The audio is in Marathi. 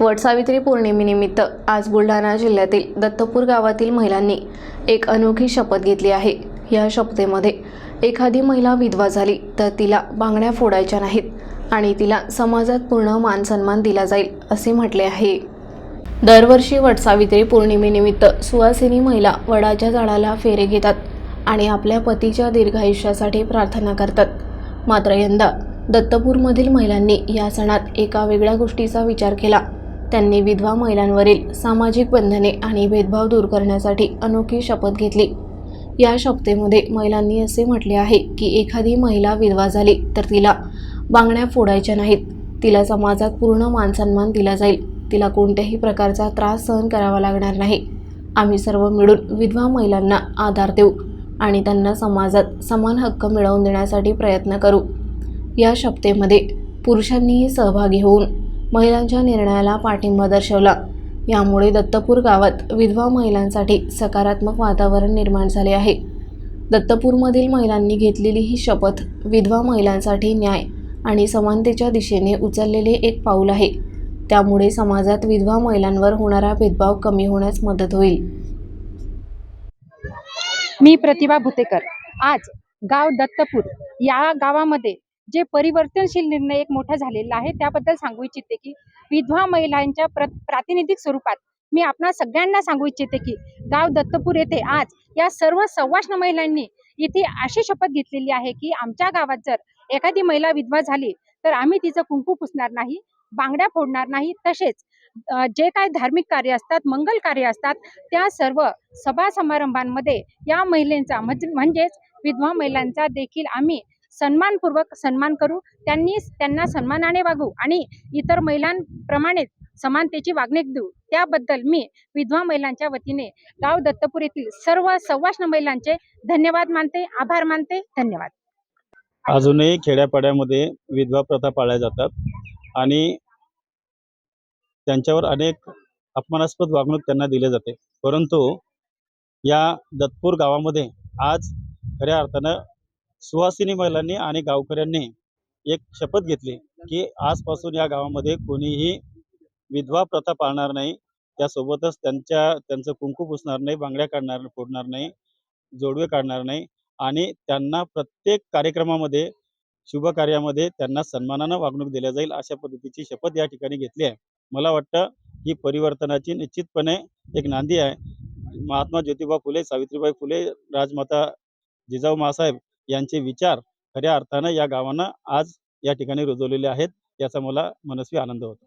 वटसावित्री पौर्णिमेनिमित्त आज बुलढाणा जिल्ह्यातील दत्तपूर गावातील महिलांनी एक अनोखी शपथ घेतली आहे. या शपथेमध्ये एखादी महिला विधवा झाली तर तिला बांगड्या फोडायच्या नाहीत आणि तिला समाजात पूर्ण मानसन्मान दिला जाईल असे म्हटले आहे. दरवर्षी वटसावित्री पौर्णिमेनिमित्त सुवासिनी महिला वडाच्या झाडाला फेरे घेतात आणि आपल्या पतीच्या दीर्घायुष्यासाठी प्रार्थना करतात. मात्र यंदा दत्तपूरमधील महिलांनी या सणात एका वेगळ्या गोष्टीचा विचार केला. त्यांनी विधवा महिलांवरील सामाजिक बंधने आणि भेदभाव दूर करण्यासाठी अनोखी शपथ घेतली. या शपथेमध्ये महिलांनी असे म्हटले आहे की एखादी महिला विधवा झाली तर तिला बांगड्या फोडायच्या नाहीत. तिला समाजात पूर्ण मानसन्मान दिला जाईल. तिला कोणत्याही प्रकारचा त्रास सहन करावा लागणार नाही. आम्ही सर्व मिळून विधवा महिलांना आधार देऊ आणि त्यांना समाजात समान हक्क मिळवून देण्यासाठी प्रयत्न करू. या शपथेमध्ये पुरुषांनीही सहभागी होऊन महिलांच्या निर्णयाला पाठिंबा दर्शवला. यामुळे दत्तपूर गावात विधवा महिलांसाठी सकारात्मक वातावरण निर्माण झाले आहे. दत्तपूरमधील महिलांनी घेतलेली ही शपथ विधवा महिलांसाठी न्याय आणि समानतेच्या दिशेने उचललेले एक पाऊल आहे. त्यामुळे समाजात विधवा महिलांवर होणारा भेदभाव कमी होण्यास मदत होईल. मी प्रतिभा भुतेकर. आज गाव दत्तपूर या गावामध्ये जे परिवर्तनशील निर्णय एक मोठा झालेला आहे त्याबद्दल सांगू इच्छिते की विधवा महिलांच्या प्र प्रातिनिधिक स्वरूपात मी आपणा सगळ्यांना सांगू इच्छिते की गाव दत्तपूर येथे आज या सर्व सव्वाष्ण महिलांनी इथे अशी शपथ घेतलेली आहे की आमच्या गावात जर एखादी महिला विधवा झाली तर आम्ही तिचं कुंकू पुसणार नाही बांगड्या फोडणार नाही तसेच जे काय धार्मिक कार्य असतात मंगल कार्य असतात त्या सर्व सभा समारंभांमध्ये या महिलेंचा म्हणजेच विधवा महिलांचा देखील आम्ही सन्मानपूर्वक सन्मान करू त्यांनी त्यांना सन्मानाने वागू आणि इतर महिलांप्रमाणेच समानतेची वागणूक देऊ. त्याबद्दल मी विधवा महिलांच्या वतीने गाव दत्तपूर येथील सर्व सव्वाष्ण महिलांचे धन्यवाद मानते आभार मानते धन्यवाद. अजूनही खेड्यापाड्यामध्ये विधवा प्रथा पाळल्या जातात आणि त्यांच्यावर अनेक अपमानास्पद वागणूक त्यांना दिली जाते. परंतु या दत्तपूर गावामध्ये आज खऱ्या अर्थानं सुहासिनी महिलांनी आणि गावकऱ्यांनी एक शपथ घेतली की आजपासून या गावामध्ये कोणीही विधवा प्रथा पाळणार नाही. त्यासोबतच त्यांच्या त्यांचं कुंकू पुसणार नाही बांगड्या काढणार फोडणार नाही जोडवे काढणार नाही आणि त्यांना प्रत्येक कार्यक्रमामध्ये शुभ कार्यामध्ये त्यांना सन्मानानं वागणूक दिल्या जाईल अशा पद्धतीची शपथ या ठिकाणी घेतली आहे. मला वाटतं ही परिवर्तनाची निश्चितपणे एक नांदी आहे. महात्मा ज्योतिबा फुले सावित्रीबाई फुले राजमाता जिजाऊ मासाहेब यांचे विचार खऱ्या अर्थानं या गावानं आज या ठिकाणी रुजवलेले आहेत याचा मला मनस्वी आनंद होतो.